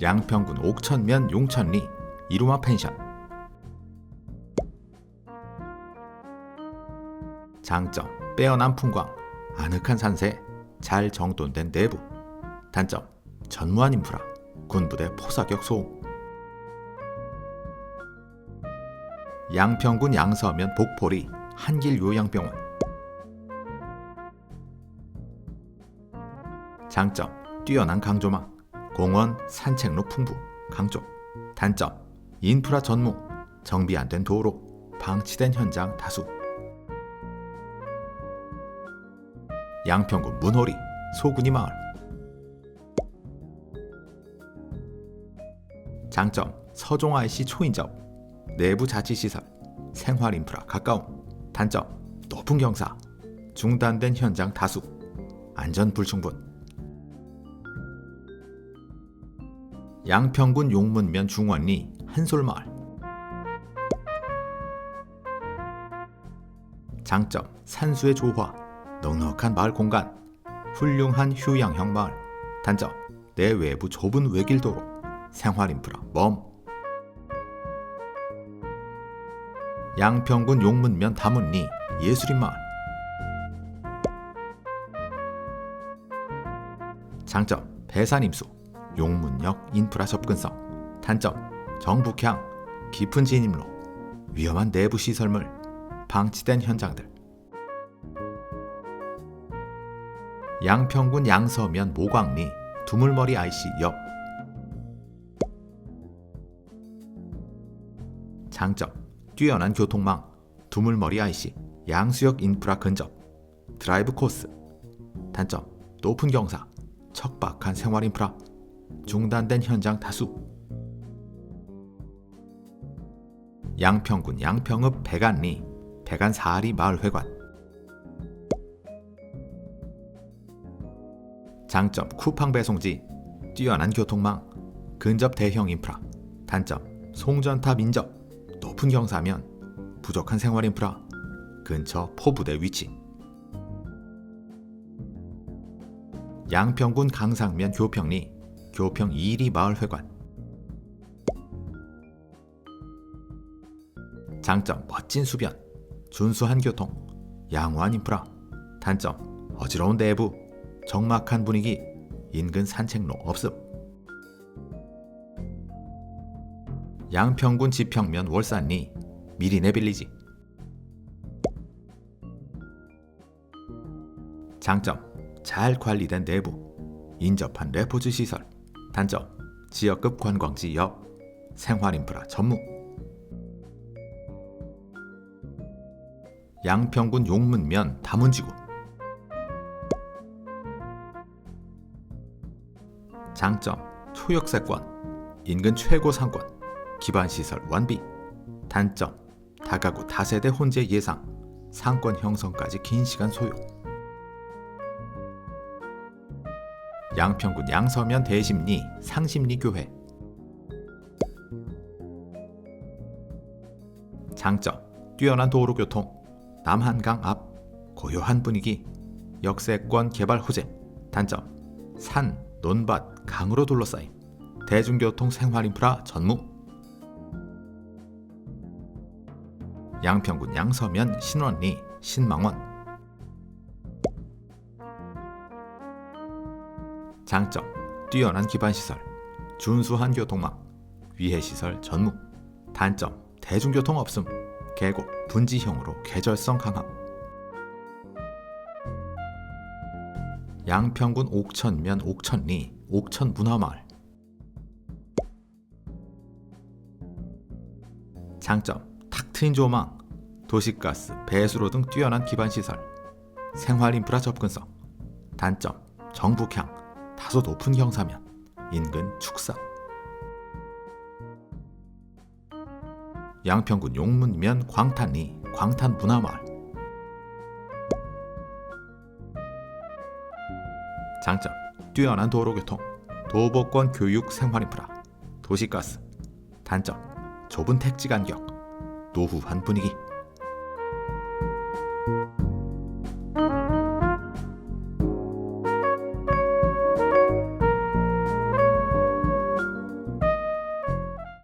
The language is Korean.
양평군 옥천면 용천리 이루마 펜션. 장점 빼어난 풍광 아늑한 산세 잘 정돈된 내부. 단점 전무한 인프라 군부대 포사격 소음. 양평군 양서면 복포리 한길 요양병원. 장점 뛰어난 강조망 공원 산책로 풍부 강조 단점 인프라 전무 정비 안 된 도로 방치된 현장 다수. 양평군 문호리 소군이 마을. 장점 서종 IC 초인접 내부 자치시설 생활 인프라 가까움. 단점 높은 경사. 중단된 현장 다수. 안전 불충분 양평군 용문면 중원리 한솔마을. 장점 산수의 조화 넉넉한 마을 공간 훌륭한 휴양형 마을. 단점 내외부 좁은 외길 도로 생활 인프라 멈. 양평군 용문면 다문리 예술인 마을. 장점 배산 임수 용문역 인프라 접근성 단점 정북향 깊은 진입로 위험한 내부 시설물 방치된 현장들. 양평군 양서면 모광리 두물머리 IC 옆. 장점 뛰어난 교통망 두물머리 IC 양수역 인프라 근접 드라이브 코스. 단점 높은 경사 척박한 생활 인프라 중단된 현장 다수. 양평군 양평읍 백안리 백안사리 마을회관. 장점 쿠팡 배송지 뛰어난 교통망 근접 대형 인프라 단점 송전탑 인접 높은 경사면 부족한 생활 인프라 근처 포부대 위치. 양평군 강상면 교평리 교평 이리 마을회관. 장점 멋진 수변 준수한 교통 양호한 인프라 단점 어지러운 내부 적막한 분위기 인근 산책로 없음. 양평군 지평면 월산리 미리네 빌리지. 장점 잘 관리된 내부 인접한 레포즈 시설 단점 지역급 관광지 옆 생활 인프라 전무 양평군 용문면 다문지구. 장점 초역세권 인근 최고 상권 기반 시설 완비. 단점 다가구 다세대 혼재 예상 상권 형성까지 긴 시간 소요 양평군 양서면 대심리 상심리 교회. 장점 뛰어난 도로교통. 남한강 앞 고요한 분위기. 역세권 개발 호재. 단점 산 논밭 강으로 둘러싸임 대중교통 생활 인프라 전무. 양평군 양서면 신원리 신망원 장점 뛰어난 기반시설 준수한 교통망 위해시설 전무 단점 대중교통 없음 계곡 분지형으로 계절성 강함. 양평군 옥천면 옥천리 옥천문화마을. 장점 탁 트인 조망 도시가스 배수로 등 뛰어난 기반시설 생활인프라 접근성. 단점 정북향 다소 높은 경사면 인근 축사 양평군 용문면 광탄리 광탄문화마을. 장점 뛰어난 도로교통 도보권 교육 생활인프라 도시가스. 단점 좁은 택지 간격 노후한 분위기